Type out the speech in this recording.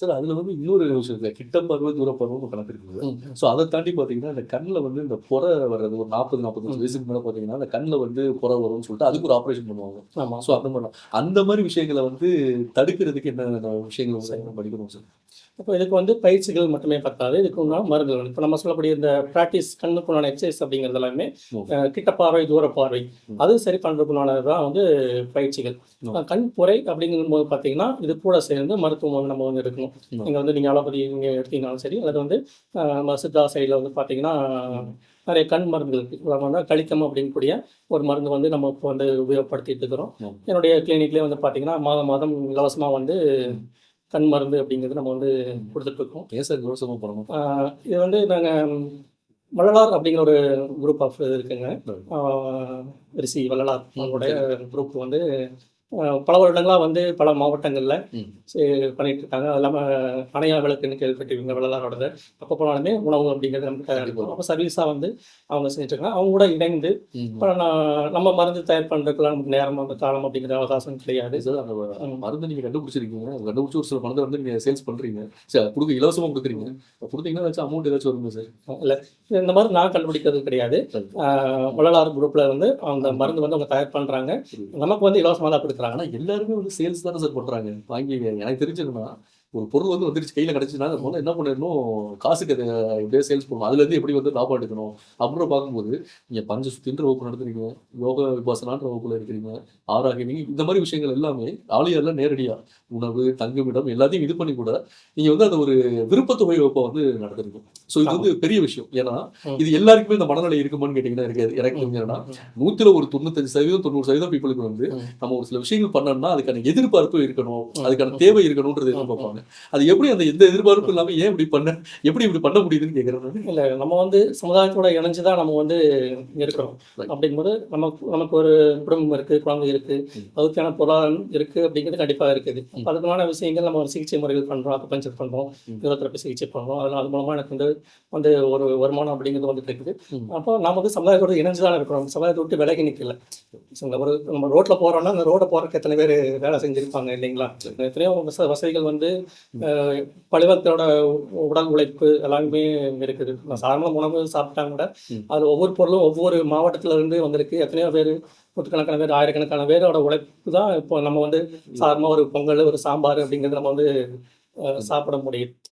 Sir அதுல வந்து இன்னொரு விஷயம் இருக்கு. கிட்ட பார்வை தூர பார்வை கணக்கு இருக்குது. ஸோ அதை தாண்டி பார்த்தீங்கன்னா இந்த கண்ணில் வந்து இந்த புற வர்றது ஒரு நாற்பது நாற்பத்தஞ்சு வயசுக்கு மேலே பார்த்தீங்கன்னா அந்த கண்ணில் வந்து புற வரும்னு சொல்லிட்டு அதுக்கு ஒரு ஆப்ரேஷன் பண்ணுவாங்க. ஸோ அந்த மாதிரி அந்த மாதிரி விஷயங்களை வந்து தடுக்கிறதுக்கு என்ன விஷயங்கள் படிக்கணும் சார்? இப்போ இதுக்கு வந்து பயிற்சிகள் மட்டுமே பத்தாது. இதுக்கு உண்டான மருந்துகள். இப்போ நம்ம சொல்லக்கூடிய இந்த ப்ராக்டிஸ் கண்ணுக்குண்டான எக்ஸசைஸ் அப்படிங்கிறது எல்லாமே கிட்ட பார்வை தூர பார்வை. அது சரி பண்ணுறதுக்குண்டானது தான் வந்து பயிற்சிகள். கண் புரை அப்படிங்கும்போது பார்த்தீங்கன்னா இது கூட சேர்ந்து மருத்துவம் வந்து நம்ம வந்து எடுக்கணும். ம். இங்கே வந்து நீங்கள் அலோபதி நீங்கள் எடுத்தீங்கனாலும் சரி அல்லது வந்து நம்ம சித்தா சைடில் வந்து பார்த்தீங்கன்னா நிறைய கண் மருந்துகள் இருக்குது கலிக்கம் அப்படிங்கக்கூடிய ஒரு மருந்து வந்து நம்ம இப்போ வந்து உபயோகப்படுத்திட்டு இருக்கிறோம். என்னுடைய கிளினிக்லேயே வந்து பார்த்தீங்கன்னா மாதம் மாதம் இலவசமாக வந்து கண் மருந்து அப்படிங்கிறது நம்ம வந்து கொடுத்துட்ருக்கோம். பண்ணணும்? இது வந்து நாங்கள் வள்ளலார் அப்படிங்கிற ஒரு குரூப் ஆஃப் இது இருக்குங்க. ரிஷி வள்ளலார் அவங்களுடைய குரூப் வந்து பல வருடங்களாக வந்து பல மாவட்டங்களில். பண்ணிட்டு இருக்காங்க அது இல்லாமல் அணையா விளக்குன்னு கேள்விப்பட்டிருக்கீங்க வள்ளலாரோடது. அப்போ போனாலுமே உணவு அப்படிங்கிறது நமக்கு தயாரிக்கும் அப்போ சர்வீஸாக வந்து அவங்க செஞ்சுட்டு இருக்காங்க அவங்க கூட இணைந்து. இப்போ நான் நம்ம மருந்து தயார் பண்ணுறதுக்குலாம் நமக்கு நேரம் அந்த காலம் அப்படிங்கிற அவகாசம் கிடையாது. மருந்து நீங்க கண்டுபிடிச்சிருக்கீங்க. கண்டுபிடிச்சி ஒரு சில மருந்து வந்து நீங்க சேல்ஸ் பண்றீங்க. சரி கொடுக்க இலவசமா கொடுக்குறீங்க. கொடுத்தீங்கன்னா ஏதாச்சும் அமௌண்ட் ஏதாச்சும் வருங்க சார் இல்லை. இந்த மாதிரி நான் கண்டுபிடிக்கிறது கிடையாது. வள்ளலார் குரூப்பில் வந்து அந்த மருந்து வந்து அவங்க தயார் பண்ணுறாங்க நமக்கு வந்து இலவசமாக தான் கொடுக்குறாங்க ஆனா எல்லாருமே வந்து சேல்ஸ் தானே சார் பண்றாங்க. வாங்கி எனக்கு தெரிஞ்சதுன்னா ஒரு பொருள் வந்து வந்துருச்சு கையில கிடைச்சுன்னா அந்த பொருளை என்ன பண்ணிடணும்? காசுக்கு அதை எப்படியே சேல்ஸ் பண்ணணும். அதுல இருந்து எப்படி வந்து லாபம் எடுக்கணும்? அப்படின்னு பார்க்கும்போது நீங்க பஞ்ச சுத்தின்ற வகுப்பு நடத்துறீங்க. யோக விபாசனான்ற வகுப்புல இருக்கிறீங்க. ஆராகினி இந்த மாதிரி விஷயங்கள் எல்லாமே ஆலியர்லாம் நேரடியா. உணவு தங்குமிடம் எல்லாத்தையும் இது பண்ணி கூட நீங்க வந்து அந்த ஒரு விருப்பத்தொகை வகுப்பை வந்து நடத்துறீங்க. ஸோ இது வந்து பெரிய விஷயம். ஏன்னா. இது எல்லாருக்குமே இந்த மனநிலை இருக்குமான்னு கேட்டீங்கன்னா இருக்காது. எனக்கு என்னன்னா நூத்துல ஒரு தொண்ணூத்தஞ்சு சதவீதம் தொண்ணூறு சதவீதம் பீப்புளுக்கு வந்து. நம்ம ஒரு சில விஷயங்கள் பண்ணோம்னா அதுக்கான எதிர்பார்ப்பு இருக்கணும். அதுக்கான தேவை இருக்கணும்ன்றது எதிர்பார்ப்பாங்க. அது எப்படி அந்த எந்த எதிர்பார்ப்பும் இல்லாம ஏன் இப்படி பண்ண எப்படி இப்படி பண்ண முடியுதுன்னு கேட்கறேன். இல்லை நம்ம வந்து சமுதாயத்தோட இணைஞ்சு தான் நம்ம வந்து இருக்கிறோம். அப்படிங்கும்போது நமக்கு நமக்கு ஒரு குடும்பம் இருக்குது குழந்தை இருக்குது. அதுக்கான பொருளாதாரம் இருக்குது அப்படிங்கிறது கண்டிப்பாக இருக்குது. அதுக்கான விஷயங்கள் நம்ம ஒரு சிகிச்சை முறைகள் பண்ணுறோம் அக்குபஞ்சர் பண்ணுறோம் ம். பிசியோதெரப்பி சிகிச்சை பண்ணுறோம் அதனால் அது மூலமாக எனக்கு வந்து வந்து ஒரு வருமானம் அப்படிங்கிறது வந்துட்டு இருக்குது. அப்போ நம்ம வந்து சமுதாயத்தோட இணைஞ்சு தான் இருக்கிறோம் சமுதாயத்தை விட்டு விலகி நிற்கல ஒரு நம்ம ரோட்டில் போகிறோம்னா அந்த ரோடை போகிறதுக்கு எத்தனை பேர் வேலை செஞ்சுருப்பாங்க இல்லைங்களா எத்தனையோ வச வசதிகள் வந்து பழிவத்தோட உடல் உழைப்பு எல்லாமே இருக்குது. சாதாரண உணவு சாப்பிட்டாங்க கூட. அது ஒவ்வொரு பொருளும் ஒவ்வொரு மாவட்டத்துல இருந்து வந்திருக்கு. எத்தனையோ பேர் நூற்றுக்கணக்கான பேர் ஆயிரக்கணக்கான பேரோட உழைப்பு தான் இப்போ நம்ம வந்து சாதாரணமாக ஒரு பொங்கல் ஒரு சாம்பார் அப்படிங்கிறது நம்ம வந்து அஹ், சாப்பிட முடியும்.